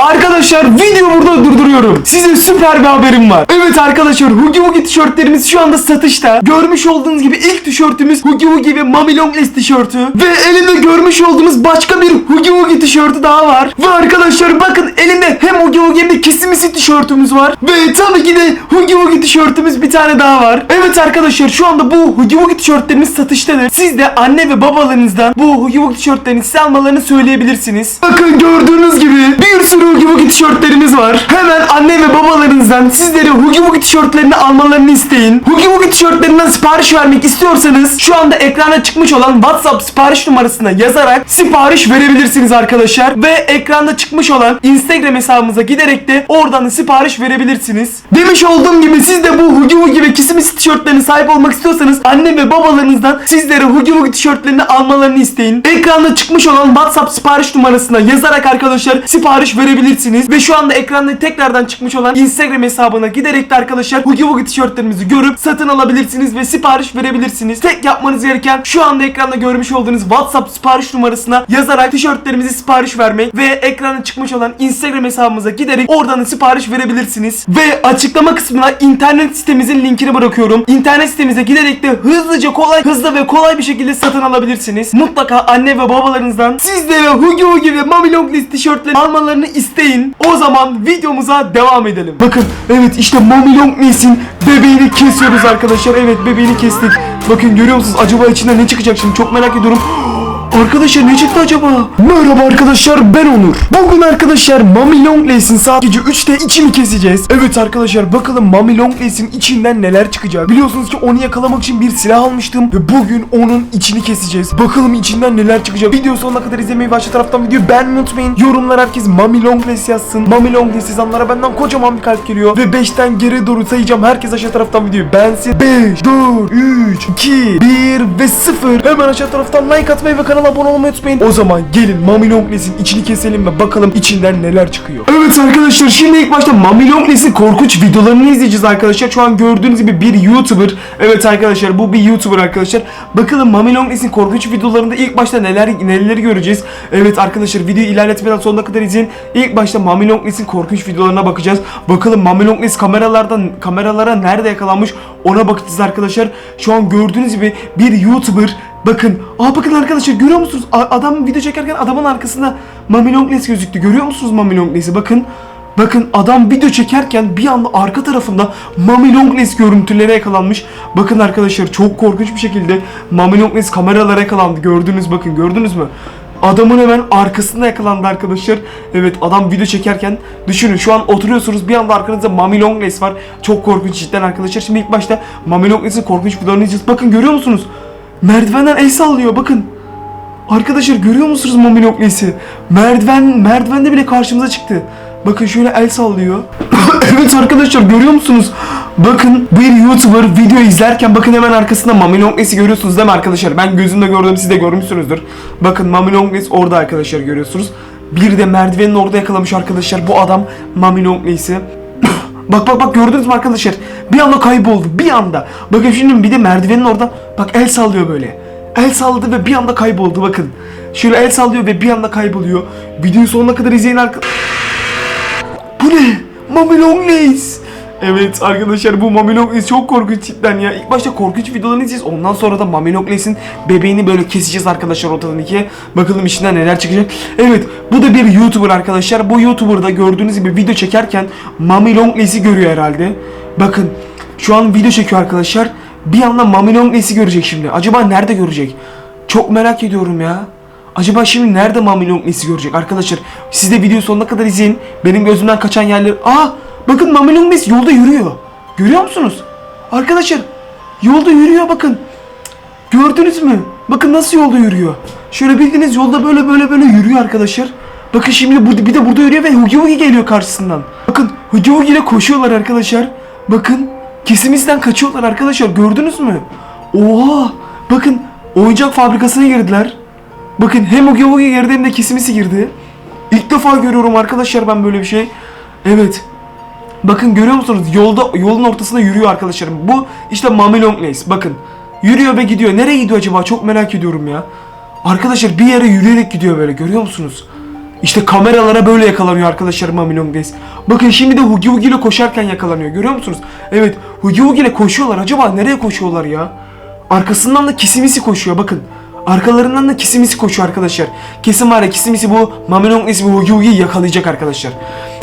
Arkadaşlar video burada durduruyorum. Size süper bir haberim var. Evet arkadaşlar Hugi Hugi tişörtlerimiz şu anda satışta. Görmüş olduğunuz gibi ilk tişörtümüz Hugi Hugi ve Mami Longless tişörtü. Ve elimde görmüş olduğunuz başka bir Hugi Hugi tişörtü daha var. Ve arkadaşlar bakın elimde hem Hugi Hugi hem de Kisimisi tişörtümüz var. Ve tabii ki de Hugi Hugi tişörtümüz bir tane daha var. Evet arkadaşlar şu anda bu Hugi Hugi tişörtlerimiz satıştadır. Siz de anne ve babalarınızdan bu Hugi Hugi tişörtlerini size almalarını söyleyebilirsiniz. Bakın gördüğünüz gibi bir sürü Hugi Hugi tişörtlerimiz var. Hemen anne ve babalarınızdan sizlere Hugi Hugi tişörtlerini almalarını isteyin. Hugi Hugi tişörtlerinden sipariş vermek istiyorsanız şu anda ekrana çıkmış olan WhatsApp sipariş numarasına yazarak sipariş verebilirsiniz arkadaşlar. Ve ekranda çıkmış olan Instagram hesabımıza giderek de oradan da sipariş verebilirsiniz. Demiş olduğum gibi siz de bu Hugi Hugi ve Kisimisi tişörtlerine sahip olmak istiyorsanız anne ve babalarınızdan sizlere Hugi Hugi tişörtlerini almalarını isteyin. Ekranda çıkmış olan WhatsApp sipariş numarasına yazarak arkadaşlar sipariş verebilirsiniz. Ve şu anda ekranda tekrardan çıkmış olan Instagram hesabına giderek de arkadaşlar Hugi Hugi tişörtlerimizi görüp satın alabilirsiniz ve sipariş verebilirsiniz. Tek yapmanız gereken şu anda ekranda görmüş olduğunuz WhatsApp sipariş numarasına yazarak tişörtlerimizi sipariş vermek ve ekrana çıkmış olan Instagram hesabımıza giderek oradan da sipariş verebilirsiniz. Ve açıklama kısmına internet sitemizin linkini bırakıyorum. İnternet sitemize giderek de hızlıca kolay hızlı ve kolay bir şekilde satın alabilirsiniz. Mutlaka anne ve babalarınızdan sizlere Hugi Hugi ve Mami Longless tişörtleri almalarını isteyin. O zaman videomuza devam edelim. Bakın evet işte Mami Longless'in bebeğini kesiyoruz arkadaşlar. Evet bebeğini kestik. Bakın görüyor musunuz acaba içinden ne çıkacak şimdi çok merak ediyorum. Arkadaşlar ne çıktı acaba? Merhaba arkadaşlar ben Onur. Bugün arkadaşlar Mami Longless'in saat gece 3'te içini keseceğiz. Evet arkadaşlar bakalım Mami Longless'in içinden neler çıkacak. Biliyorsunuz ki onu yakalamak için bir silah almıştım. Ve bugün onun içini keseceğiz. Bakalım içinden neler çıkacak. Video sonuna kadar izlemeyi ve aşağı taraftan videoyu beğenmeyi unutmayın. Yorumlar herkes Mami Longless yazsın. Mami Longless yazanlara benden kocaman bir kalp geliyor. Ve 5'ten geri doğru sayacağım. Herkes aşağı taraftan videoyu beğensin. 5, 4, 3, 2, 1 ve 0. Hemen aşağı taraftan like atmayı ve kanala abone olmayı unutmayın. O zaman gelin Mami Longless'in içini keselim ve bakalım içinden neler çıkıyor. Evet arkadaşlar şimdi ilk başta Mami Longless'in korkunç videolarını izleyeceğiz arkadaşlar. Şu an gördüğünüz gibi bir YouTuber. Evet arkadaşlar bu bir YouTuber arkadaşlar. Bakalım Mami Longless'in korkunç videolarında ilk başta neler neleri göreceğiz. Evet arkadaşlar videoyu ilerletmeden sonuna kadar izleyin. İlk başta Mami Longless'in korkunç videolarına bakacağız. Bakalım Mami Longless kameralardan kameralara nerede yakalanmış ona bakacağız arkadaşlar. Şu an gördüğünüz gibi bir YouTuber Bakın, aa bakın arkadaşlar görüyor musunuz? A- adam video çekerken adamın arkasında Mami Longless gözüktü. Görüyor musunuz Mami Longless'i? Bakın. Bakın adam video çekerken bir anda arka tarafında Mami Longless görüntülere yakalanmış. Bakın arkadaşlar çok korkunç bir şekilde Mami Longless kameralara yakalandı. Gördünüz bakın gördünüz mü? Adamın hemen arkasında yakalandı arkadaşlar. Evet adam video çekerken düşünün şu an oturuyorsunuz bir anda arkanızda Mami Longless var. Çok korkunç cidden arkadaşlar. Şimdi ilk başta Mami Longless'in korkunç videolarını izleyeceğiz. Bakın görüyor musunuz? Merdivenden el sallıyor bakın. Arkadaşlar görüyor musunuz Mami Longless'i? Merdiven, merdivende bile karşımıza çıktı. Bakın şöyle el sallıyor. evet arkadaşlar görüyor musunuz? Bakın bir YouTuber video izlerken bakın hemen arkasında Mami Longless'i görüyorsunuz değil mi arkadaşlar? Ben gözümle gördüm siz de görmüşsünüzdür. Bakın Mami Longless orada arkadaşlar görüyorsunuz. Bir de merdivenin orada yakalamış arkadaşlar bu adam Mami Longless'i. Bak bak bak gördünüz mü arkadaşlar? Bir anda kayboldu. Bir anda. Bakın şimdi bir de merdivenin orada bak el sallıyor böyle. El salladı ve bir anda kayboldu bakın. Şöyle el sallıyor ve bir anda kayboluyor. Videoyu sonuna kadar izleyin arka... Bu ne? Mami Longless. Evet arkadaşlar bu Mami Longless çok korkunç cidden ya. İlk başta korkunç videolarını izleyeceğiz. Ondan sonra da Mami Longless'in bebeğini böyle keseceğiz arkadaşlar ortadan ikiye. Bakalım içinden neler çıkacak. Evet bu da bir YouTuber arkadaşlar. Bu YouTuber'da gördüğünüz gibi video çekerken Mami Longless'i görüyor herhalde. Bakın şu an video çekiyor arkadaşlar. Bir anda Mami Longless'i görecek şimdi. Acaba nerede görecek? Çok merak ediyorum ya. Acaba şimdi nerede Mami Longless'i görecek arkadaşlar? Siz de video sonuna kadar izleyin. Benim gözümden kaçan yerler... Aa! Bakın Mami Longless yolda yürüyor. Görüyor musunuz? Arkadaşlar yolda yürüyor bakın. Gördünüz mü? Bakın nasıl yolda yürüyor. Şöyle bildiğiniz yolda böyle böyle böyle yürüyor arkadaşlar. Bakın şimdi burada bir de burada yürüyor ve Hugi Hugi geliyor karşısından. Bakın Hugi Hugi ile koşuyorlar arkadaşlar. Bakın kesimizden kaçıyorlar arkadaşlar. Gördünüz mü? Oha! Bakın oyuncak fabrikasına girdiler. Bakın hem Hugi Hugi girdi hem de kesimisi girdi. İlk defa görüyorum arkadaşlar ben böyle bir şey. Evet. Bakın görüyor musunuz? Yolda yolun ortasında yürüyor arkadaşlarım. Bu işte Mami Longless. Bakın. Yürüyor ve gidiyor. Nereye gidiyor acaba? Çok merak ediyorum ya. Arkadaşlar bir yere yürüyerek gidiyor böyle. Görüyor musunuz? İşte kameralara böyle yakalanıyor arkadaşlar Mami Days. Bakın şimdi de Hugi Hugi ile koşarken yakalanıyor. Görüyor musunuz? Evet Hugi Hugi ile koşuyorlar. Acaba nereye koşuyorlar ya? Arkasından da kisimisi koşuyor bakın. Arkalarından da kisimisi koşuyor arkadaşlar. Kesin var ya kisimisi bu Mami Long Days ve Hugi Hugi'yi yakalayacak arkadaşlar.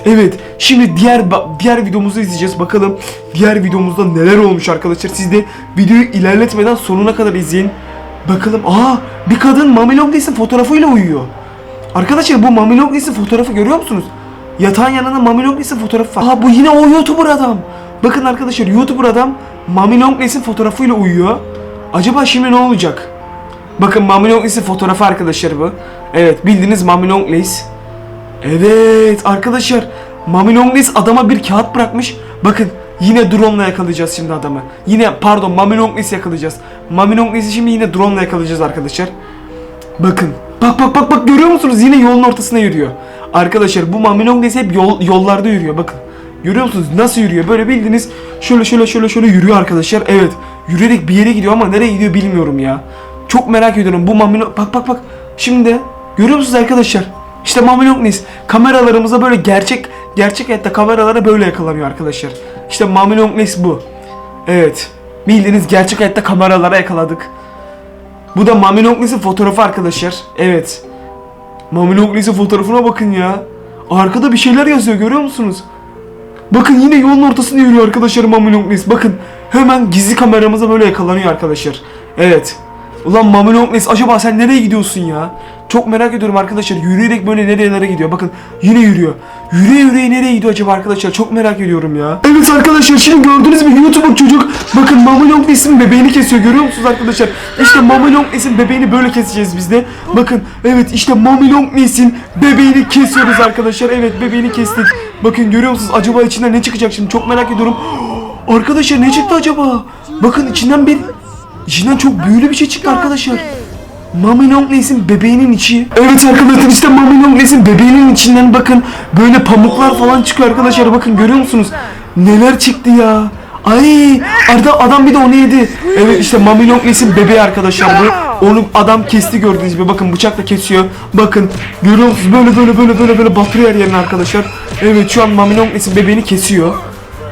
Evet şimdi diğer diğer videomuzu izleyeceğiz. Bakalım diğer videomuzda neler olmuş arkadaşlar. Siz de videoyu ilerletmeden sonuna kadar izleyin. Bakalım aa bir kadın Mami Long Days'in fotoğrafıyla uyuyor. Arkadaşlar bu Mami Long Days'in fotoğrafı görüyor musunuz? Yatağın yanında Mami Long Days'in fotoğrafı var. Aa bu yine o YouTuber adam. Bakın arkadaşlar YouTuber adam Mami Long Days'in fotoğrafıyla uyuyor. Acaba şimdi ne olacak? Bakın Mami Long Days'in fotoğrafı arkadaşlar bu. Evet bildiğiniz Mami Long Days. Evet arkadaşlar Mami Long Days adama bir kağıt bırakmış. Bakın yine drone ile yakalayacağız şimdi adamı. Yine pardon Mami Long Days'i yakalayacağız. Mami Long Days'i şimdi yine drone ile yakalayacağız arkadaşlar. Bakın. Bak bak bak bak görüyor musunuz? Yine yolun ortasına yürüyor. Arkadaşlar bu Mamilong Days hep yol, yollarda yürüyor bakın. Görüyor musunuz? Nasıl yürüyor? Böyle bildiğiniz şöyle şöyle şöyle şöyle yürüyor arkadaşlar. Evet. Yürüyerek bir yere gidiyor ama nereye gidiyor bilmiyorum ya. Çok merak ediyorum. Bu Mamilong... Bak bak bak. Şimdi görüyor musunuz arkadaşlar? İşte Mamilong Days. Kameralarımıza böyle gerçek gerçek hayatta kameralara böyle yakalanıyor arkadaşlar. İşte Mamilong Days bu. Evet. Bildiğiniz gerçek hayatta kameralara yakaladık. Bu da Mami Longley's'in fotoğrafı arkadaşlar. Evet. Mami Longley's'in fotoğrafına bakın ya. Arkada bir şeyler yazıyor görüyor musunuz? Bakın yine yolun ortasında yürüyor arkadaşlar Mami Longleys. Bakın hemen gizli kameramıza böyle yakalanıyor arkadaşlar. Evet. Ulan Mami Longleys acaba sen nereye gidiyorsun ya? Çok merak ediyorum arkadaşlar. Yürüyerek böyle nerelere gidiyor. Bakın yine yürüyor. Yürüye yürüye nereye gidiyor acaba arkadaşlar? Çok merak ediyorum ya. Evet arkadaşlar şimdi gördünüz mü YouTuber çocuk. Bakın Mami Longleys'in bebeğini kesiyor. Görüyor musunuz arkadaşlar? İşte Mami Longleys'in bebeğini böyle keseceğiz biz de. Bakın evet işte Mami Longleys'in bebeğini kesiyoruz arkadaşlar. Evet bebeğini kestik. Bakın görüyor musunuz? Acaba içinden ne çıkacak şimdi? Çok merak ediyorum. Arkadaşlar ne çıktı acaba? Bakın içinden bir içinden çok büyülü bir şey çıktı arkadaşlar. Mami Longleys'in bebeğinin içi. Evet arkadaşlar işte Mami Longleys'in bebeğinin içinden bakın böyle pamuklar falan çıkıyor arkadaşlar. Bakın görüyor musunuz? Neler çıktı ya. Ay Arda adam bir de onu yedi. Evet işte Mami Longleys'in bebeği arkadaşlar bu. Onu adam kesti gördüğünüz gibi bakın bıçakla kesiyor. Bakın görüyor musunuz böyle böyle böyle böyle böyle batırıyor her yerine arkadaşlar. Evet şu an Mami Longleys'in bebeğini kesiyor.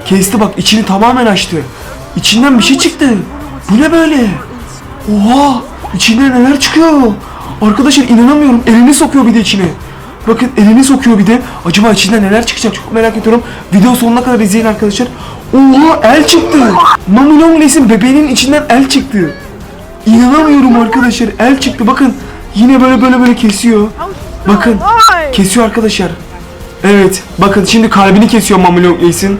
Kesti bak içini tamamen açtı. İçinden bir şey çıktı. Bu ne böyle? Oha! İçinden neler çıkıyor? Arkadaşlar inanamıyorum. Elini sokuyor bir de içine. Bakın elini sokuyor bir de. Acaba içinden neler çıkacak çok merak ediyorum. Video sonuna kadar izleyin arkadaşlar. Oha el çıktı. Mami Longleys'in bebeğinin içinden el çıktı. İnanamıyorum arkadaşlar. El çıktı bakın. Yine böyle böyle böyle kesiyor. Bakın. Kesiyor arkadaşlar. Evet. Bakın şimdi kalbini kesiyor Mami Longleys'in.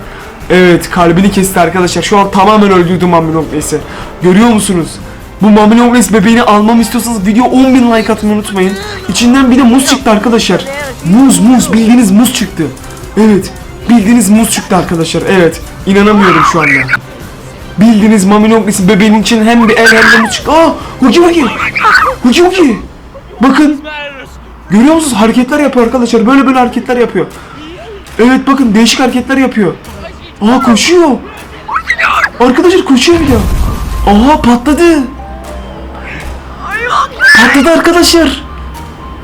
Evet kalbini kesti arkadaşlar. Şu an tamamen öldürdü Mami Longleys'i. Görüyor musunuz? Bu Mami Longleys bebeğini almamı istiyorsanız video 10.000 like atmayı unutmayın. İçinden bir de muz çıktı arkadaşlar. Muz muz bildiğiniz muz çıktı. Evet. Bildiğiniz muz çıktı arkadaşlar. Evet. İnanamıyorum şu anda. Bildiğiniz Mami Longleys'in bebeğinin için hem bir el hem de muz çıktı. Aa! Hugi Hugi! Hugi Hugi! Bakın. Görüyor musunuz? Hareketler yapıyor arkadaşlar. Böyle böyle hareketler yapıyor. Evet bakın değişik hareketler yapıyor. Aa koşuyor. Arkadaşlar koşuyor bir daha. Aha patladı. Patladı arkadaşlar.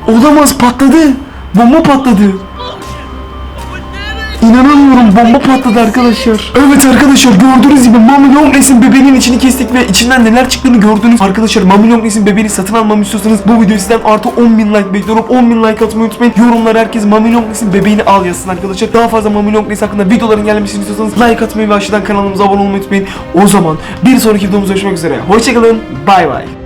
Olamaz patladı. Bomba patladı. İnanamıyorum bomba patladı arkadaşlar. Evet arkadaşlar gördüğünüz gibi Mami Longleys'in bebeğinin içini kestik ve içinden neler çıktığını gördünüz. Arkadaşlar Mami Longleys'in bebeğini satın almamı istiyorsanız bu videoyu sizden artı 10.000 like bekliyorum. 10.000 like atmayı unutmayın. Yorumlara herkes Mami Longleys'in bebeğini al yazsın arkadaşlar. Daha fazla Mami Longleys hakkında videoların gelmesini istiyorsanız like atmayı ve aşağıdan kanalımıza abone olmayı unutmayın. O zaman bir sonraki videomuzda görüşmek üzere. Hoşçakalın. Bay bay.